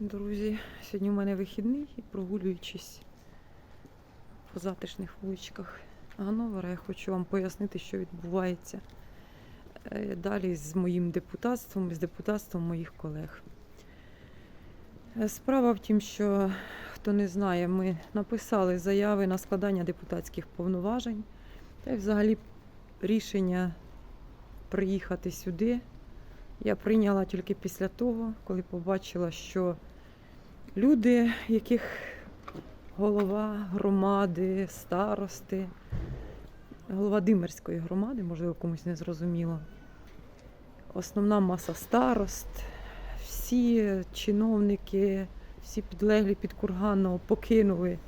друзі. Сьогодні у мене вихідний і прогулюючись по затишних вуличках Гановера, я хочу вам пояснити, що відбувається е, далі з моїм депутатством і з депутатством моїх колег. Е, Справа в тім, що хто не знає, ми написали заяви на складання депутатських повноважень та й взагалі рішення приїхати сюди я прийняла тільки після того, коли побачила, що люди, яких голова громади, старости, голова Димерської громади, можливо, комусь не зрозуміло, основна маса старост, всі чиновники, всі підлеглі під Курганного покинули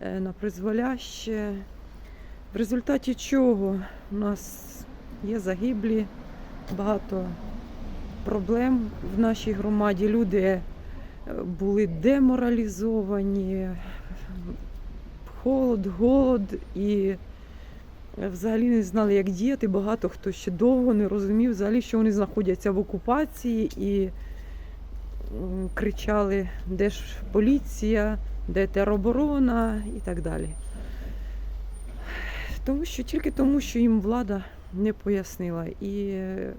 е, на призволяще. В результаті чого у нас є загиблі, багато проблем в нашій громаді. Люди були деморалізовані, холод, голод і взагалі не знали, як діяти. Багато хто ще довго не розумів, взагалі, що вони знаходяться в окупації і кричали, де ж поліція, де тероборона і так далі. Тому що тільки тому, що їм влада не пояснила. І е,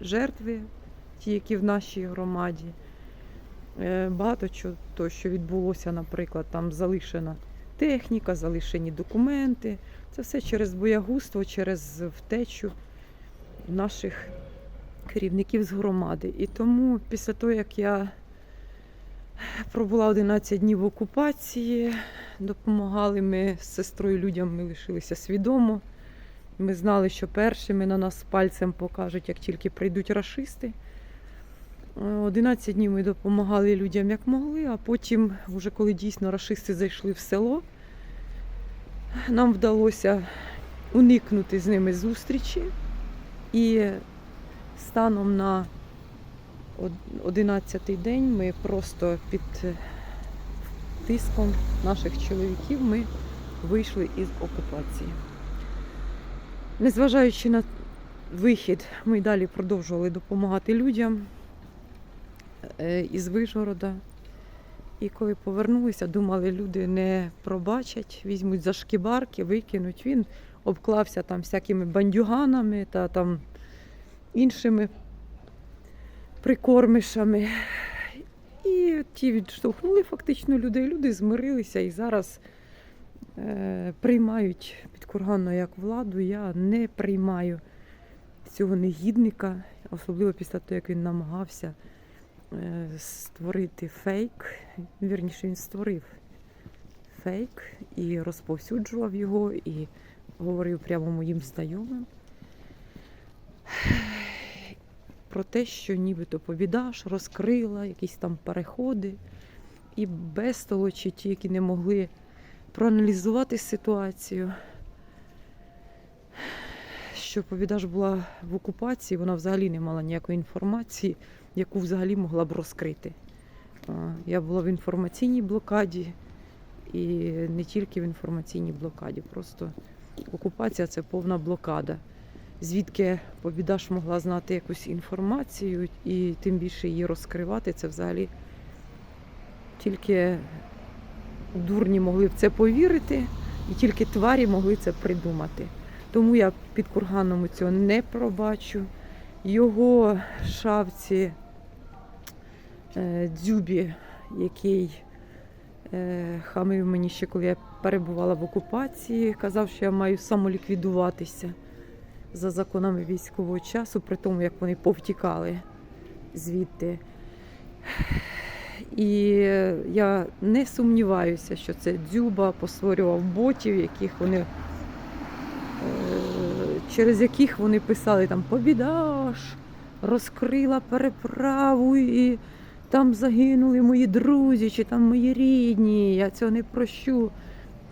жертви, ті, які в нашій громаді. Е, Багато чого, що відбулося, наприклад, там залишена техніка, залишені документи. Це все через боягузтво, через втечу наших керівників з громади. І тому після того, як я пробула 11 днів окупації, допомагали ми з сестрою людям, ми лишилися свідомо. Ми знали, що першими на нас пальцем покажуть, як тільки прийдуть рашисти. Е, 11 днів ми допомагали людям як могли, а потім, вже коли дійсно рашисти зайшли в село, нам вдалося уникнути з ними зустрічі. І станом на 11-й день ми просто під тиском наших чоловіків ми вийшли із окупації. Незважаючи на вихід, ми далі продовжували допомагати людям із Вижгорода. І коли повернулися, думали, люди не пробачать, візьмуть за шкібарки, викинуть. Він обклався там всякими бандюганами та там іншими прикормишами. І ті відштовхнули фактично людей. Люди змирилися і зараз е, приймають під Курганно як владу. Я не приймаю цього негідника, особливо після того, як він намагався е, створити фейк. Вірніше, він створив фейк і розповсюджував його, і говорив прямо моїм знайомим. Про те, що нібито повідаш, розкрила якісь там переходи, і безтолочі ті, які не могли проаналізувати ситуацію, що Повідаш була в окупації, вона взагалі не мала ніякої інформації, яку взагалі могла б розкрити. Я була в інформаційній блокаді і не тільки в інформаційній блокаді, просто окупація це повна блокада. Звідки Повідаш могла знати якусь інформацію і тим більше її розкривати, це взагалі тільки дурні могли в це повірити, і тільки тварі могли це придумати. Тому я під курганом цього не пробачу. Його шавці дзюбі, який е, хамив мені ще, коли я перебувала в окупації, казав, що я маю самоліквідуватися за законами військового часу, при тому, як вони повтікали звідти. І я не сумніваюся, що це дзюба постворював ботів, яких вони, е, через яких вони писали там Побідаш, розкрила переправу і там загинули мої друзі чи там мої рідні. Я цього не прощу.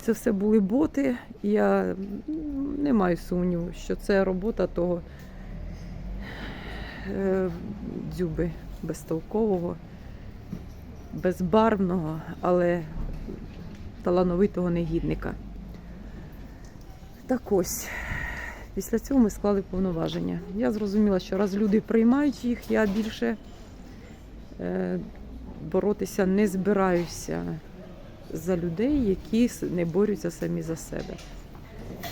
Це все були боти. Я не маю сумніву, що це робота того е, дзюби безтолкового, безбарвного, але талановитого негідника. Так ось, після цього ми склали повноваження. Я зрозуміла, що раз люди приймають їх, я більше боротися не збираюся за людей, які не борються самі за себе.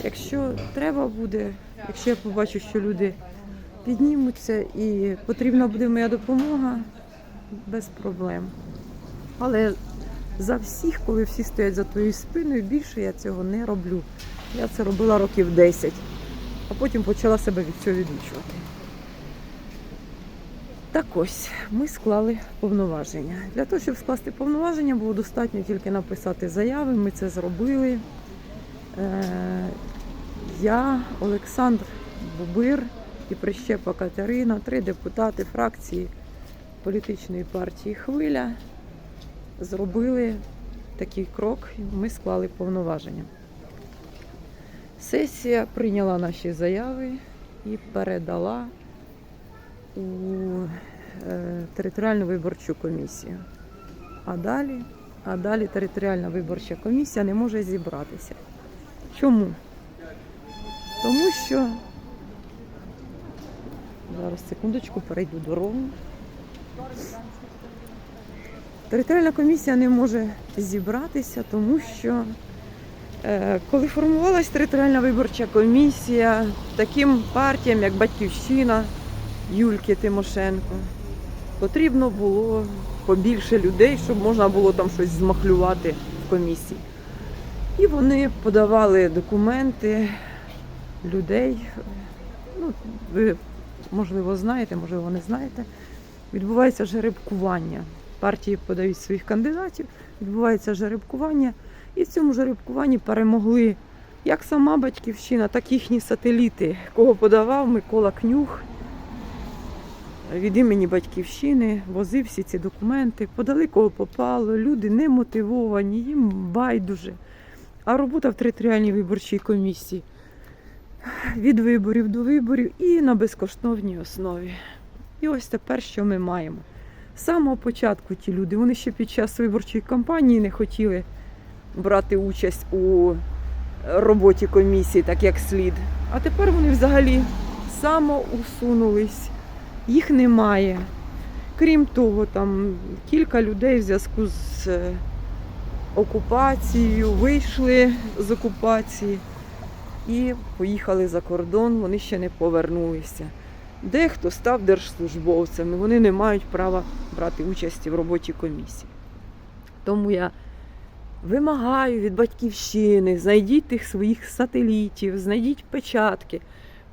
Якщо треба буде, якщо я побачу, що люди піднімуться і потрібна буде моя допомога, без проблем. Але за всіх, коли всі стоять за твоєю спиною, більше я цього не роблю. Я це робила років 10, а потім почала себе від цього відучувати. Так ось, ми склали повноваження. Для того, щоб скласти повноваження, було достатньо тільки написати заяви. Ми це зробили. Е, я, Олександр Бубир і Прищепа Катерина, три депутати фракції політичної партії Хвиля зробили такий крок. Ми склали повноваження. Сесія прийняла наші заяви і передала у е, територіальну виборчу комісію. А далі, а далі територіальна виборча комісія не може зібратися. Чому? Тому що зараз секундочку перейду дорогу. Територіальна комісія не може зібратися, тому що е, коли формувалась територіальна виборча комісія, таким партіям, як Батьківщина, Юльки Тимошенко, потрібно було побільше людей, щоб можна було там щось змахлювати в комісії. І вони подавали документи людей. Ну, ви, можливо, знаєте, можливо, не знаєте. Відбувається жеребкування. Партії подають своїх кандидатів, відбувається жеребкування. І в цьому жеребкуванні перемогли як сама батьківщина, так і їхні сателіти, кого подавав Микола Кнюх від імені батьківщини, возив всі ці документи, подали кого попало, люди не мотивовані, їм байдуже. А робота в територіальній виборчій комісії від виборів до виборів і на безкоштовній основі. І ось тепер що ми маємо. З самого початку ті люди, вони ще під час виборчої кампанії не хотіли брати участь у роботі комісії, так як слід. А тепер вони взагалі самоусунулись, їх немає. Крім того, там кілька людей в зв'язку з е, окупацією вийшли з окупації і поїхали за кордон, вони ще не повернулися. Дехто став держслужбовцями, вони не мають права брати участі в роботі комісії. Тому я вимагаю від батьківщини, знайдіть тих своїх сателітів, знайдіть печатки,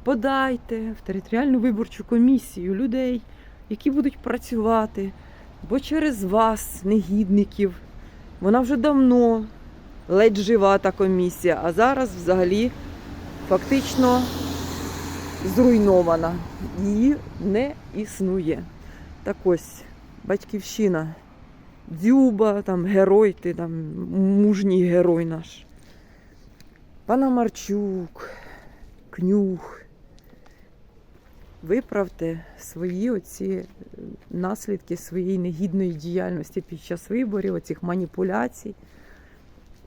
подайте в територіальну виборчу комісію людей, які будуть працювати, бо через вас, негідників, вона вже давно ледь жива та комісія, а зараз взагалі фактично зруйнована. Її не існує. Так ось, батьківщина, Дзюба, там герой, ти там мужній герой наш. Панамарчук, Кнюх. Виправте свої оці е, наслідки своєї негідної діяльності під час виборів, оцих маніпуляцій.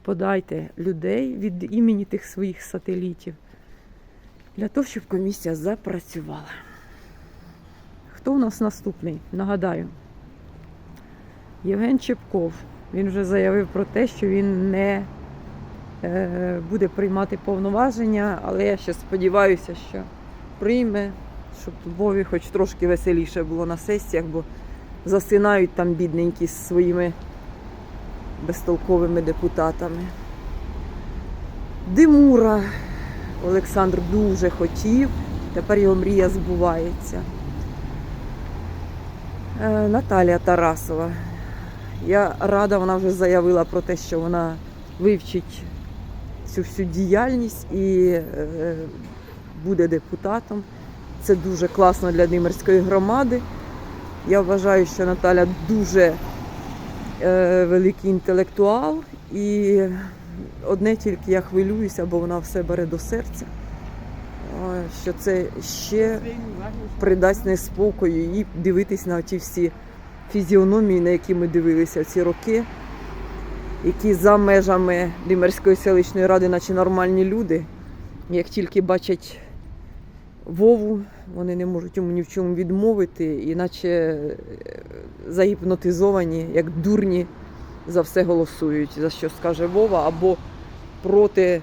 Подайте людей від імені тих своїх сателітів для того, щоб комісія запрацювала. Хто у нас наступний? Нагадаю, Євген Чепков. Він вже заявив про те, що він не е, буде приймати повноваження, але я ще сподіваюся, що прийме, щоб Вові хоч трошки веселіше було на сесіях, бо засинають там бідненькі з своїми безтолковими депутатами. Димура Олександр дуже хотів, тепер його мрія збувається. Е, Наталія Тарасова. Я рада, вона вже заявила про те, що вона вивчить цю всю діяльність і е, буде депутатом. Це дуже класно для Димирської громади. Я вважаю, що Наталя дуже е, великий інтелектуал, і одне тільки я хвилююся, бо вона все бере до серця. Що це ще придасть неспокою і дивитись на ті всі фізіономії, на які ми дивилися ці роки, які за межами Димерської селищної ради, наче нормальні люди, як тільки бачать Вову, вони не можуть йому ні в чому відмовити, іначе е, загіпнотизовані, як дурні, за все голосують, за що скаже Вова, або проти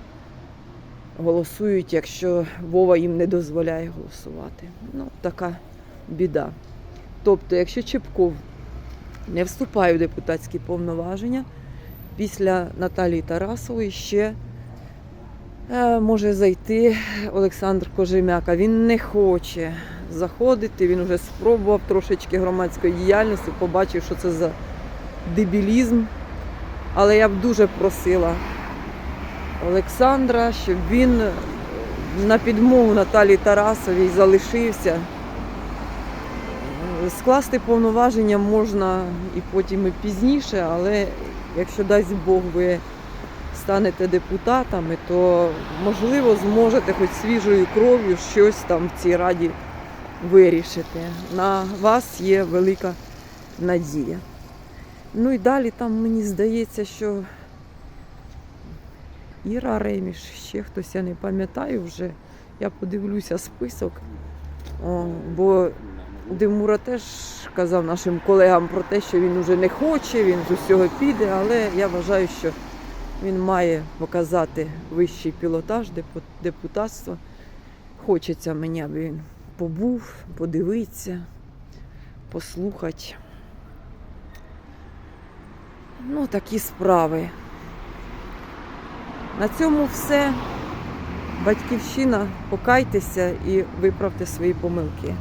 голосують, якщо Вова їм не дозволяє голосувати. Ну, така біда. Тобто, якщо Чепков не вступає в депутатські повноваження, після Наталії Тарасової ще може зайти Олександр Кожем'яка. Він не хоче заходити, він вже спробував трошечки громадської діяльності, побачив, що це за дебілізм. Але я б дуже просила Олександра, щоб він на підмогу Наталії Тарасовій залишився. Скласти повноваження можна і потім і пізніше, але якщо дасть Бог ви станете депутатами, то можливо зможете хоч свіжою кров'ю щось там в цій раді вирішити. На вас є велика надія. Ну і далі там мені здається, що Іра Реміш, ще хтось, я не пам'ятаю вже. Я подивлюся список. О, бо Димура теж казав нашим колегам про те, що він уже не хоче, він з усього піде, але я вважаю, що він має показати вищий пілотаж депу- депутатства. Хочеться мені, аби він побув, подивитися, послухати. Ну, такі справи. На цьому все. Батьківщина, покайтеся і виправте свої помилки.